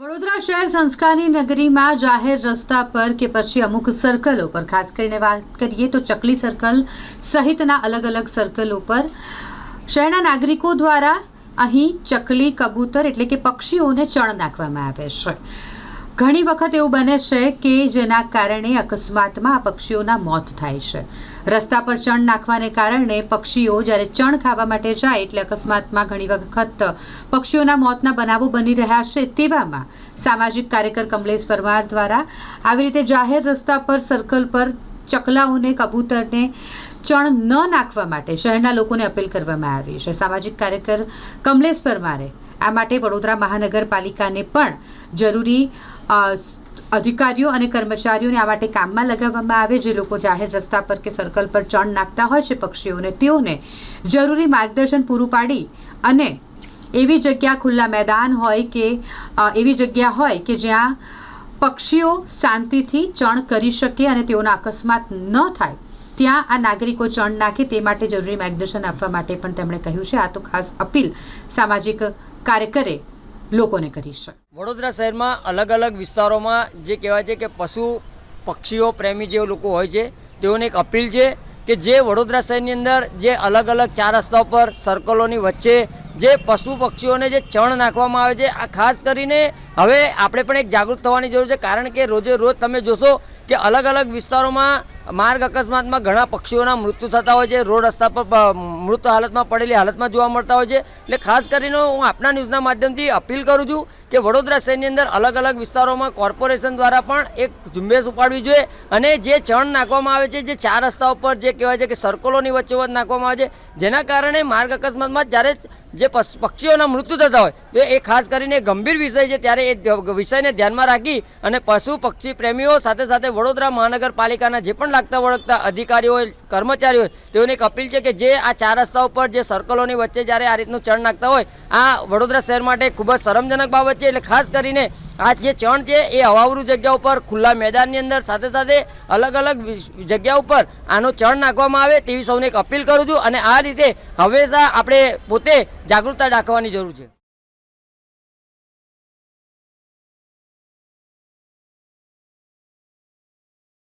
વડોદરા શહેર સંસ્કારની નગરીમાં જાહેર રસ્તા પર કે પછી અમુક સર્કલો પર ખાસ કરીને વાત કરીએ તો ચકલી સર્કલ સહિતના અલગ અલગ સર્કલો પર શહેરના નાગરિકો દ્વારા અહીં ચકલી, કબૂતર એટલે કે પક્ષીઓને ચણ નાખવામાં આવે છે. ઘણી વખત એવું બને છે કે જેના કારણે અકસ્માતમાં આ પક્ષીઓના મોત થાય છે. રસ્તા પર ચણ નાખવાને કારણે પક્ષીઓ જ્યારે ચણ ખાવા માટે જાય એટલે અકસ્માતમાં ઘણી વખત પક્ષીઓના મોતના બનાવો બની રહ્યા છે તેવામાં સામાજિક કાર્યકર કમલેશ પરમાર દ્વારા આવી રીતે જાહેર રસ્તા પર સર્કલ પર ચકલાઓને, કબૂતરને ચણ ન નાખવા માટે શહેરના લોકોને અપીલ કરવામાં આવી છે. સામાજિક કાર્યકર કમલેશ પરમારે આ માટે વડોદરા મહાનગરપાલિકાને પણ જરૂરી અધિકારીઓ અને કર્મચારીઓને આ માટે કામમાં લગાવવામાં આવે, જે લોકો જાહેર રસ્તા પર કે સર્કલ પર ચણ નાખતા હોય છે પક્ષીઓને, તેઓને જરૂરી માર્ગદર્શન પૂરું પાડી અને એવી જગ્યા ખુલ્લા મેદાન હોય કે એવી જગ્યા હોય કે જ્યાં પક્ષીઓ શાંતિથી ચણ કરી શકે અને તેઓના અકસ્માત ન થાય, ત્યાં આ નાગરિકો ચણ નાખે તે માટે જરૂરી માર્ગદર્શન આપવા માટે પણ તેમણે કહ્યું છે. આ તો ખાસ અપીલ સામાજિક કાર્યકરે લોકોને કરી છે વડોદરા શહેરમાં અલગ અલગ વિસ્તારોમાં જે કહેવાય છે કે પશુ, પક્ષીઓ, પ્રેમી જે લોકો હોય છે, તેઓને એક અપીલ છે કે જે વડોદરા શહેરની અંદર જે અલગ અલગ ચાર રસ્તા પર સર્કલોની વચ્ચે જે પશુ, પક્ષીઓને જે ચણ નાખવામાં આવે છે, આ ખાસ કરીને હવે આપણે પણ એક જાગૃત થવાની જરૂર છે, કારણ કે રોજે રોજ તમે જોશો કે અલગ અલગ વિસ્તારોમાં માર્ગ અકસ્માતમાં ઘણા પક્ષીઓના મૃત્યુ થતા હોય છે, રોડ રસ્તા પર મૃત હાલતમાં પડેલી હાલતમાં જોવા મળતા હોય છે. એટલે ખાસ કરીને હું આપના ન્યૂઝના માધ્યમથી અપીલ કરું છું કે વડોદરા શહેરની અંદર અલગ અલગ વિસ્તારોમાં કોર્પોરેશન દ્વારા પણ એક ઝુંબેશ ઉપાડવી જોઈએ અને જે ચણ નાખવામાં આવે છે, જે ચાર રસ્તા ઉપર જે કહેવાય છે કે સર્કલોની વચ્ચે નાખવામાં આવે છે, જેના કારણે માર્ગ અકસ્માતમાં જ્યારે જે પક્ષીઓના મૃત્યુ થતા હોય, તો એ ખાસ કરીને ગંભીર વિષય છે, ત્યારે એ વિષયને ધ્યાનમાં રાખી અને પશુ, પક્ષી, પ્રેમીઓ સાથે સાથે વડોદરા મહાનગરપાલિકાના જે પણ લાગતા વળગતા અધિકારીઓ, કર્મચારીઓ, તેઓને એક અપીલ છે કે જે આ ચાર રસ્તા ઉપર જે સર્કલોની વચ્ચે જ્યારે આ રીતનું ચણ નાખતા હોય, આ વડોદરા શહેર માટે ખૂબ જ શરમજનક બાબત છે. એટલે ખાસ કરીને આ જે ચણ છે એ હવાવરૂ જગ્યા ઉપર, ખુલ્લા મેદાનની અંદર સાથે સાથે અલગ અલગ જગ્યા ઉપર આનો ચણ નાખવામાં આવે તેવી સૌને એક અપીલ કરું છું અને આ રીતે હંમેશા આપણે પોતે જાગૃતતા દાખવવાની જરૂર છે.